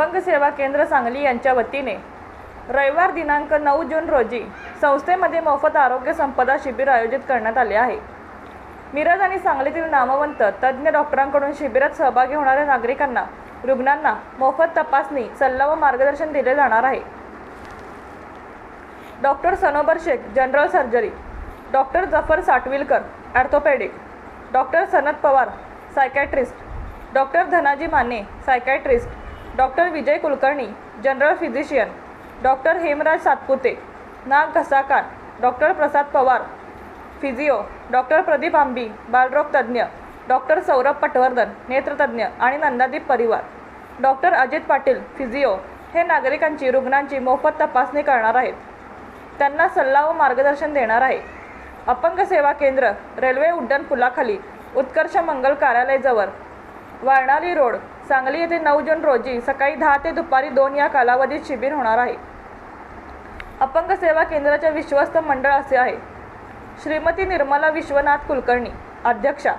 अपंग सेवा केंद्र सांगली यांच्या वतीने रविवार दिनांक नऊ जून रोजी संस्थेमध्ये मोफत आरोग्य संपदा शिबिर आयोजित करण्यात आले आहे. मिरज आणि सांगलीतील नामवंत तज्ज्ञ डॉक्टरांकडून शिबिरात सहभागी होणाऱ्या नागरिकांना रुग्णांना मोफत तपासणी सल्ला व मार्गदर्शन दिले जाणार आहे. Doctor Sanobar Shaikh general surgery. Doctor Zafar Satvilkar orthopaedic doctor Sanat Pawar psychiatrist. Doctor Dhanaji Mane psychiatrist. Doctor Vijay Kulkarni general physician doctor Hemraj Satpute नाग घसाकार doctor Prasad Pawar physio doctor Pradeep Ambi बालरोग तज्ज्ञ doctor Saurabh Patwardhan नेत्रतज्ञ आणि नंदादीप परिवार. Doctor Ajit Patil physio हे नागरिकांची रुग्णांची मोफत तपासणी करणार आहेत. त्यांना सल्ला व मार्गदर्शन देणार आहे. अपंग सेवा केंद्र रेल्वे उड्डाण पुलाखाली उत्कर्ष मंगल कार्यालयाजवळ वारणाली रोड सांगली येथे नऊ जून रोजी सकाळी दहा ते दुपारी दोन या कालावधीत शिबिर होणार आहे. अपंग सेवा केंद्राच्या विश्वस्त मंडळ असे आहे. श्रीमती निर्मला विश्वनाथ कुलकर्णी अध्यक्षा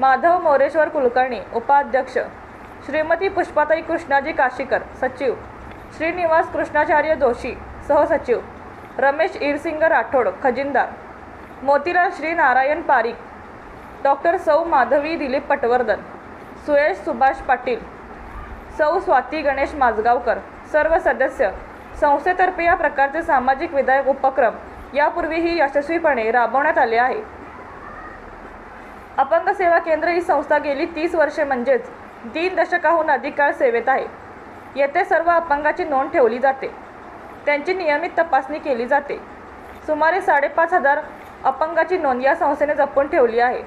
माधव मोरेश्वर कुलकर्णी उपाध्यक्ष श्रीमती पुष्पाताई कृष्णाजी काशीकर सचिव श्रीनिवास कृष्णाचार्य जोशी सहसचिव रमेश इरसिंग राठोड खजिनदार मोतीलाल श्री नारायण पारिक डॉक्टर सौ माधवी दिलीप पटवर्धन सुयश सुभाष पाटील सौ स्वाती गणेश माजगावकर सर्व सदस्य संस्थेतर्फे या प्रकारचे सामाजिक विधायक उपक्रम यापूर्वीही यशस्वीपणे राबवण्यात आले आहे. अपंग सेवा केंद्र ही संस्था गेली तीस वर्षे म्हणजेच तीन दशकाहून अधिक काळ सेवेत आहे. येथे सर्व अपंगाची नोंद ठेवली जाते. त्यांची नियमित तपासणी केली जाते. सुमारे साडेपाच हजार अपंगाची नोंद या संस्थेने जपून ठेवली आहे.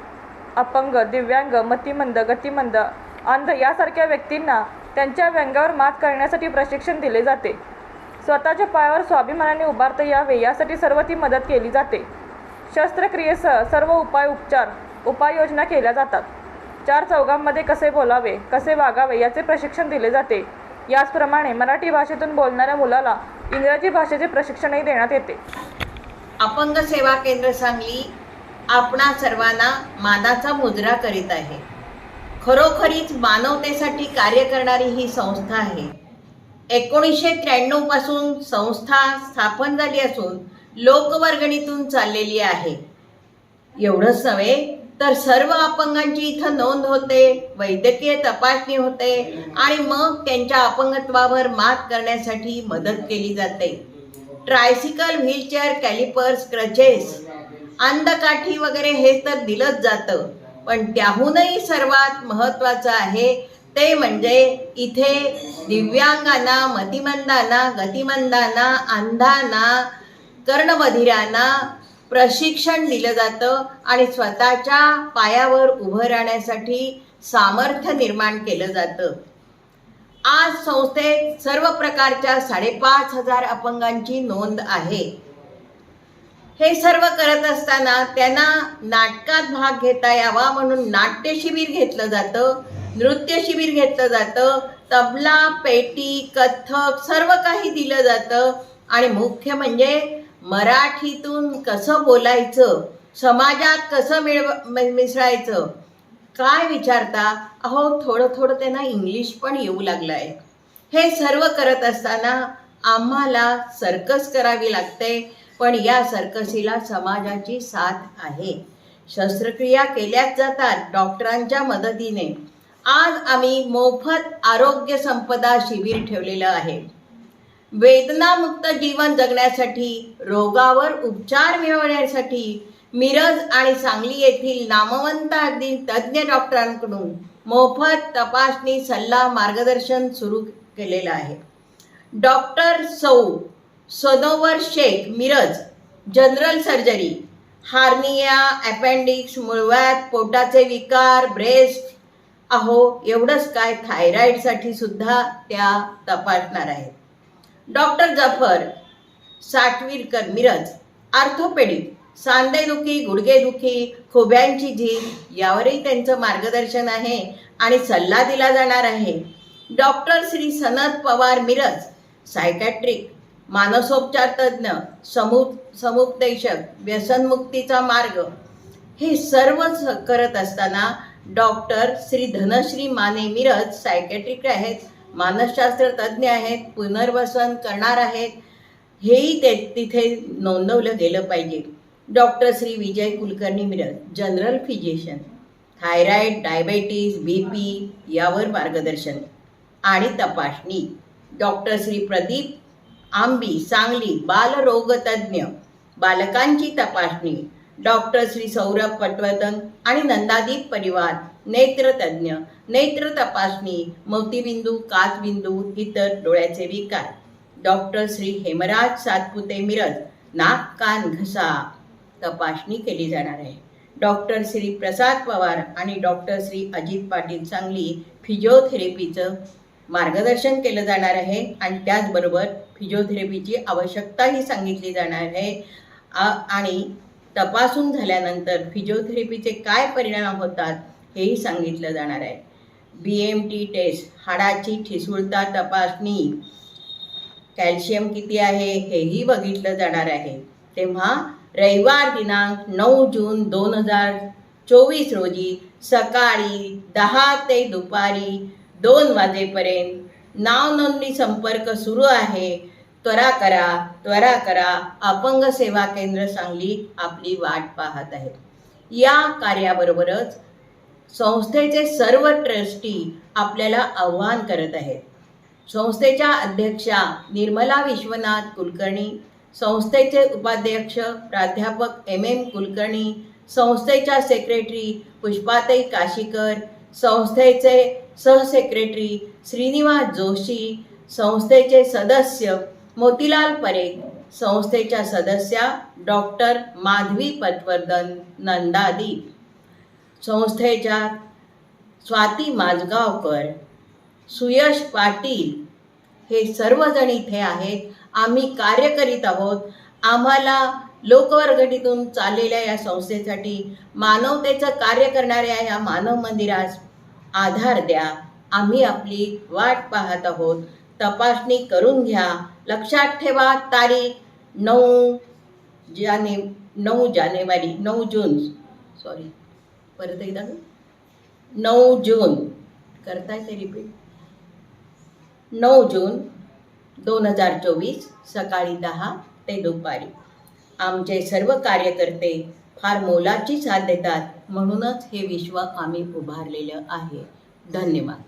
अपंग दिव्यांग मतिमंद गतिमंद अंध यासारख्या व्यक्तींना त्यांच्या व्यंगावर मात करण्यासाठी प्रशिक्षण दिले जाते. स्वतःच्या पायावर स्वाभिमानाने उभारता यावे यासाठी सर्व ती मदत केली जाते. शस्त्रक्रियेसह सर्व उपाय उपचार उपाययोजना केल्या जातात. चार चौघांमध्ये कसे बोलावे कसे वागावे याचे प्रशिक्षण दिले जाते. याचप्रमाणे मराठी भाषेतून बोलणाऱ्या मुलाला इंग्रजी भाषेचे प्रशिक्षणही देण्यात येते. अपंग सेवा केंद्र सांगली आपणा सर्वांना मानाचा मुजरा करीत आहे. खरोखरीच मानवतेसाठी कार्य करणारी ही संस्था आहे. एकोणीसशे त्र्याण्णवपासून संस्था स्थापन झाली असून लोकवर्गणीतून चाललेली आहे. एवढंच नव्हे तर सर्व अपंगांची इथं नोंद होते वैद्यकीय तपासणी होते आणि मग त्यांच्या अपंगत्वावर मात करण्यासाठी मदत केली जाते. ट्रायसिकल व्हीलचेअर कॅलिपर्स क्रचेस अंधकाठी वगैरे हे तर दिलंच जातं. पण त्याहूनही सर्वात महत्त्वाचं आहे ते म्हणजे इथे दिव्यांगांना मतिमंदांना गतिमंदांना अंधांना कर्णबधिरांना प्रशिक्षण दिलं जातं आणि स्वतःच्या पायावर उभं राहण्यासाठी सामर्थ्य निर्माण केलं जातं. आज संस्थेत सर्व प्रकारच्या साडेपाच हजार अपंगांची नोंद आहे. हे सर्व करत असताना त्यांना नाटकात भाग घेता यावा म्हणून नाट्य शिबिर घेतलं जातं नृत्य शिबिर घेतलं जातं तबला पेटी कथ्थक सर्व काही दिलं जातं. आणि मुख्य म्हणजे मराठीतून कसं बोलायचं समाजात कसं मिळव मिसळायचं काय विचारता? अहो थोडं थोडं त्यांना इंग्लिश पण येऊ लागलं आहे हे सर्व करत असताना आम्हाला सर्कस करावी लागते. पण या सर्कसीला समाजाची साथ आहे. शस्त्रक्रिया केल्याच जातात डॉक्टरांच्या मदतीने. आज आम्ही मोफत आरोग्य संपदा शिबिर ठेवलेलं आहे. वेदनामुक्त जीवन जगण्यासाठी रोगावर उपचार मिळवण्यासाठी मिरज आणि सांगली येथील नामवंत अगदी तज्ज्ञ डॉक्टरांकडून मोफत तपासणी सल्ला मार्गदर्शन सुरू केलेलं आहे. डॉक्टर सौ Sanobar Shaikh Miraj general surgery hernia appendix मुळव्यात पोटाचे विकार ब्रेस्ट अहो एवढंच काय थायरॉईडसाठी सुद्धा त्या तपासणार आहेत. डॉक्टर जफर साठवीरकर मिरज आर्थोपेडिक सांधेदुखी गुडघेदुखी खोब्यांची झीज यावरही त्यांचं मार्गदर्शन आहे आणि सल्ला दिला जाणार आहे. डॉक्टर श्री सनत पवार मिरज सायकॅट्रिक मानसोपचार तज्ज्ञ समु समुपदेशक व्यसनमुक्तीचा मार्ग. हे सर्व करत असताना डॉक्टर श्री धनश्री माने मिरज सायकॅट्रिक आहेत मानसशास्त्र तज्ज्ञ आहेत पुनर्वसन करणार आहेत. हेही ते तिथे नोंदवलं गेलं पाहिजे. Doctor Shri Vijay Kulkarni Miraj general physician. Thyroid diabetes B P यावर मार्गदर्शन आणि तपासणी. डॉक्टर श्री प्रदीप आंबी सांगली बालरोगतज्ञ बालकांची तपासणी डॉक्टर श्री सौरभ पटवर्धन आणि नंदादीप परिवार नेत्रतज्ञ नेत्र तपासणी मोतीबिंदू काचबिंदू इतर डोळ्याचे विकार. डॉक्टर श्री हेमराज सातपुते मिरज नाक कान घसा तपासणी केली जाणार आहे. डॉक्टर श्री प्रसाद पवार आणि डॉक्टर श्री अजित पाटील सांगली फिजिओथेरपीचं मार्गदर्शन केलं जाणार आहे आणि त्याचबरोबर फिजिओथेरपीची आवश्यकताही सांगितली जाणार आहे. आ- आणि तपासून झाल्यानंतर फिजिओथेरपीचे काय परिणाम होतात हेही सांगितलं जाणार आहे. बी एम टी टेस्ट हाडाची ठिसूळता तपासणी कॅल्शियम किती आहे हेही बघितलं जाणार आहे. तेव्हा रविवार दिनांक नऊ जून दोन हजार चोवीस रोजी सकाळी दहा ते दुपारी दोन वाजेपर्यंत नाव नोंदणी संपर्क सुरू आहे. त्वरा करा त्वरा करा. अपंग सेवा केंद्र सांगली आपली वाट पाहत आहे. या कार्याबरोबरच संस्थेचे सर्व ट्रस्टी आपल्याला आव्हान करत आहेत. संस्थेच्या अध्यक्षा निर्मला विश्वनाथ कुलकर्णी संस्थेचे उपाध्यक्ष प्राध्यापक एम एम कुलकर्णी संस्थेच्या सेक्रेटरी पुष्पाताई काशीकर संस्थेचे सहसेक्रेटरी श्रीनिवास जोशी संस्थेचे सदस्य मोतीलाल परेख संस्थेच्या सदस्या डॉक्टर माधवी पटवर्धन नंदादी संस्थेच्या स्वाती माजगावकर सुयश पाटील. हे सर्वजण इथे आहेत. आम्ही कार्य करीत आहोत. आम्हाला लोकवर्गणीतून चाललेल्या या संस्थेसाठी मानवतेचं कार्य करणाऱ्या या मानव मंदिरास आधार द्या. आम्ही आपली वाट पाहत आहोत. तपासणी करून घ्या. लक्षात ठेवा तारीख नऊ जाने नऊ जानेवारी नऊ जून. सॉरी परत एकदा नऊ जून. करताय ते रिपीट नऊ जून दोन हजार चोवीस सकाळी दहा ते दुपारी. आमचे सर्व कार्यकर्ते फार मोलाची साथ देतात. म्हणूनच हे विश्व आम्ही उभारलेलं आहे. धन्यवाद.